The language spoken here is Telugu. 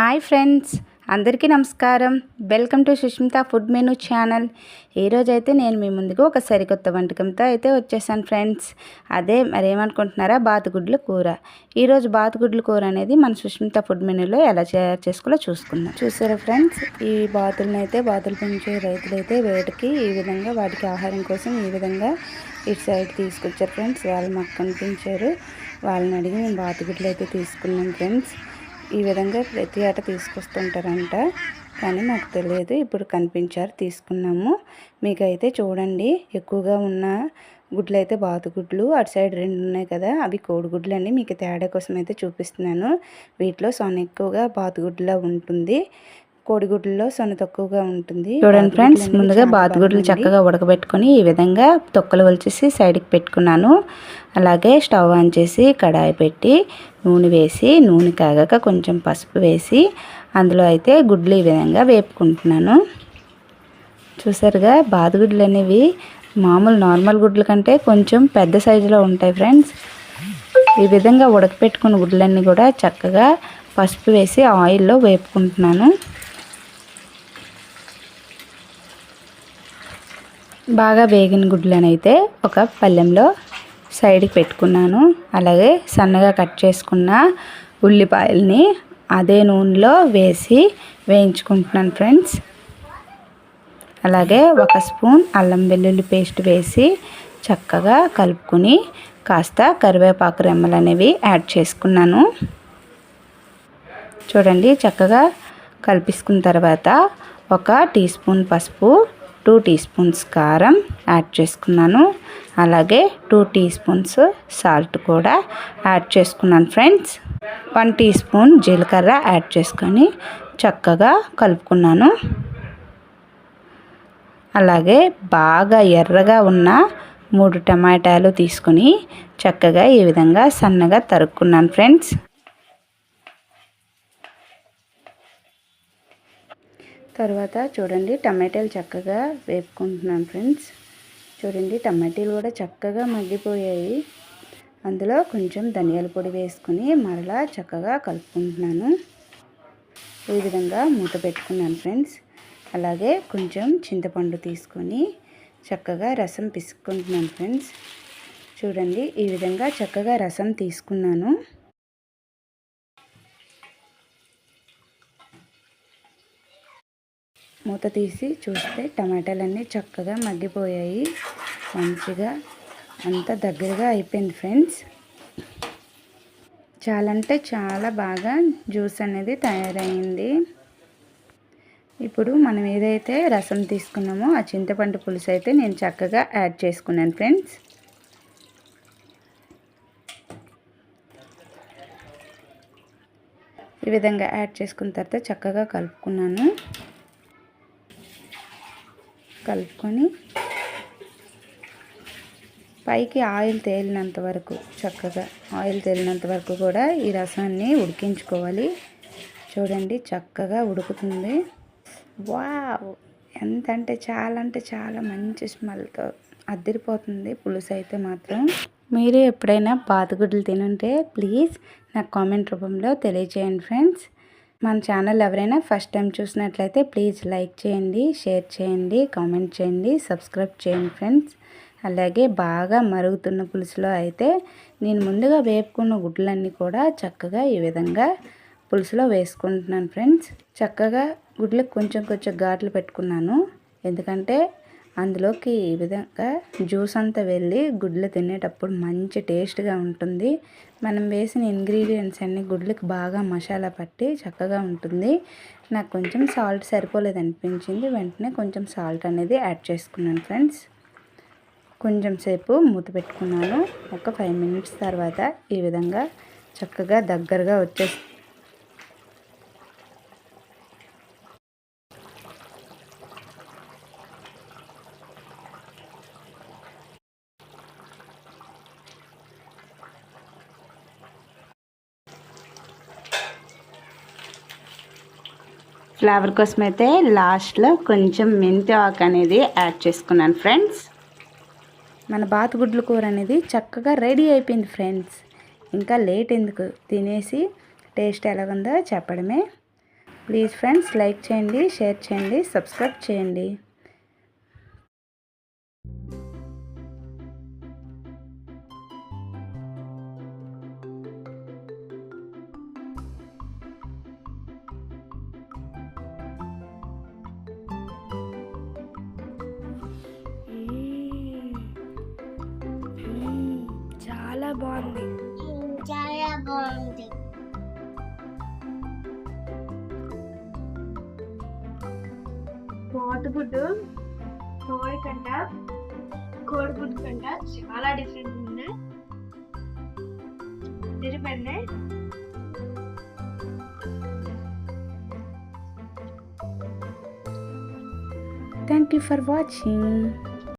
హాయ్ ఫ్రెండ్స్ అందరికీ నమస్కారం. Welcome to Sushmita food menu channel. ఈరోజైతే నేను మీ ముందుకు ఒక సరికొత్త వంటకంతో అయితే వచ్చేసాను ఫ్రెండ్స్. అదే మరి ఏమనుకుంటున్నారా బాతుగుడ్ల కూర. ఈరోజు బాతుగుడ్ల కూర అనేది మన సుష్మిత ఫుడ్ మెనూలో ఎలా తయారు చేసుకోలో చూసుకుందాం. చూసారా ఫ్రెండ్స్? ఈ బాతులను అయితే బాతులు పెంచే రైతులైతే వేటికి ఈ విధంగా వాటికి ఆహారం కోసం ఈ విధంగా ఇటు సైడ్ తీసుకొచ్చారు ఫ్రెండ్స్. వాళ్ళు మాకు కనిపించారు. వాళ్ళని అడిగి మేము బాతుగుడ్లు అయితే తీసుకున్నాం ఫ్రెండ్స్. ఈ విధంగా ప్రతి ఆట తీసుకొస్తుంటారంట. కానీ మాకు తెలియదు. ఇప్పుడు కనిపించారు. తీసుకున్నాము. మీకైతే చూడండి. ఎక్కువగా ఉన్న గుడ్లు అయితే బాతుగుడ్లు. అటు సైడ్ రెండు ఉన్నాయి కదా. అవి కోడిగుడ్లు అండి మీకు తేడా కోసం అయితే చూపిస్తున్నాను. వీటిలో సొన ఎక్కువగా బాతుగుడ్లా ఉంటుంది. కోడిగుడ్లలో సొన తక్కువగా ఉంటుంది. చూడండి ఫ్రెండ్స్ ముందుగా బాతుగుడ్లు చక్కగా ఉడకబెట్టుకొని ఈ విధంగా తొక్కలు వలిచేసి సైడ్కి పెట్టుకున్నాను. అలాగే స్టవ్ ఆన్ చేసి కడాయి పెట్టి నూనె వేసి నూనె కాగాక కొంచెం పసుపు వేసి అందులో అయితే గుడ్లు ఈ విధంగా వేపుకుంటున్నాను. చూసారుగా బాతుగుడ్లు అనేవి మామూలు నార్మల్ గుడ్ల కంటే కొంచెం పెద్ద సైజులో ఉంటాయి ఫ్రెండ్స్. ఈ విధంగా ఉడకపెట్టుకున్న గుడ్లన్నీ కూడా చక్కగా పసుపు వేసి ఆయిల్లో వేపుకుంటున్నాను. బాగా వేగిన గుడ్లనైతే ఒక పళ్ళెంలో సైడ్కి పెట్టుకున్నాను. అలాగే సన్నగా కట్ చేసుకున్న ఉల్లిపాయల్ని అదే నూనెలో వేసి వేయించుకుంటున్నాను ఫ్రెండ్స్. అలాగే ఒక స్పూన్ అల్లం వెల్లుల్లి పేస్ట్ వేసి చక్కగా కలుపుకొని కాస్త కరివేపాకు రెమ్మలు అనేవి యాడ్ చేసుకున్నాను. చూడండి చక్కగా కలిపిసుకున్న తర్వాత ఒక టీ స్పూన్ పసుపు టూ టీ స్పూన్స్ కారం యాడ్ చేసుకున్నాను. అలాగే టూ టీ స్పూన్స్ సాల్ట్ కూడా యాడ్ చేసుకున్నాను ఫ్రెండ్స్. వన్ టీ స్పూన్ జీలకర్ర యాడ్ చేసుకొని చక్కగా కలుపుకున్నాను. అలాగే బాగా ఎర్రగా ఉన్న మూడు టమాటాలు తీసుకొని చక్కగా ఈ విధంగా సన్నగా తరుక్కున్నాను ఫ్రెండ్స్. తర్వాత చూడండి టమాటాలు చక్కగా వేపుకుంటున్నాను ఫ్రెండ్స్. చూడండి టమాటీలు కూడా చక్కగా మగ్గిపోయాయి. అందులో కొంచెం ధనియాల పొడి వేసుకుని మరలా చక్కగా కలుపుకుంటున్నాను. ఈ విధంగా మూత పెట్టుకున్నాను ఫ్రెండ్స్. అలాగే కొంచెం చింతపండు తీసుకొని చక్కగా రసం పిసుకుంటున్నాను ఫ్రెండ్స్. చూడండి ఈ విధంగా చక్కగా రసం తీసుకున్నాను. మూత తీసి చూస్తే టమాటాలన్నీ చక్కగా మగ్గిపోయాయి. మంచిగా అంత దగ్గరగా అయిపోయింది ఫ్రెండ్స్. చాలా అంటే చాలా బాగా జ్యూస్ అనేది తయారైంది. ఇప్పుడు మనం ఏదైతే రసం తీసుకున్నామో ఆ చింతపండు పులుసు అయితే నేను చక్కగా యాడ్ చేసుకున్నాను ఫ్రెండ్స్. ఈ విధంగా యాడ్ చేసుకున్న తర్వాత చక్కగా కలుపుకున్నాను. కలుపుకొని పైకి ఆయిల్ తేలినంత వరకు చక్కగా ఆయిల్ తేలినంత వరకు కూడా ఈ రసాన్ని ఉడికించుకోవాలి. చూడండి చక్కగా ఉడుకుతుంది. వా ఎంత అంటే చాలా అంటే చాలా మంచి స్మెల్తో అద్దరిపోతుంది పులుసు అయితే మాత్రం. మీరు ఎప్పుడైనా బాతుగుడ్లు తినుంటే ప్లీజ్ నాకు కామెంట్ రూపంలో తెలియజేయండి ఫ్రెండ్స్. మన ఛానల్ ఎవరైనా ఫస్ట్ టైం చూసినట్లయితే ప్లీజ్ లైక్ చేయండి షేర్ చేయండి కామెంట్ చేయండి సబ్స్క్రైబ్ చేయండి ఫ్రెండ్స్. అలాగే బాగా మరుగుతున్న పులుసులో అయితే నేను ముందుగా వేపుకున్న గుడ్లన్నీ కూడా చక్కగా ఈ విధంగా పులుసులో వేసుకుంటున్నాను ఫ్రెండ్స్. చక్కగా గుడ్లకు కొంచెం కొంచెం ఘాట్లు పెట్టుకున్నాను. ఎందుకంటే అందులోకి ఈ విధంగా జ్యూస్ అంతా వెళ్ళి గుడ్లు తినేటప్పుడు మంచి టేస్ట్గా ఉంటుంది. మనం వేసిన ఇంగ్రీడియంట్స్ అన్ని గుడ్లకు బాగా మసాలా పట్టి చక్కగా ఉంటుంది. నాకు కొంచెం సాల్ట్ సరిపోలేదు అనిపించింది. వెంటనే కొంచెం సాల్ట్ అనేది యాడ్ చేసుకున్నాను ఫ్రెండ్స్. కొంచెం సేపు మూత పెట్టుకున్నాను. ఒక ఫైవ్ మినిట్స్ తర్వాత ఈ విధంగా చక్కగా దగ్గరగా వచ్చేసి ఫ్లేవర్ కోసం అయితే లాస్ట్లో కొంచెం మెంతి ఆకు అనేది యాడ్ చేసుకున్నాను ఫ్రెండ్స్. మన బాతుగుడ్ల కూర అనేది చక్కగా రెడీ అయిపోయింది ఫ్రెండ్స్. ఇంకా లేట్ ఎందుకు? తినేసి టేస్ట్ ఎలాగుందో చెప్పడమే. ప్లీజ్ ఫ్రెండ్స్ లైక్ చేయండి షేర్ చేయండి సబ్స్క్రైబ్ చేయండి. చాలా బాగుంది చాలా బాగుంది కోడిగుడ్డు కోడి కంట కోడిగుడ్డు కంట చాలా డిఫరెంట్ ఉంది తిరిపండి థ్యాంక్ యూ ఫర్ వాచింగ్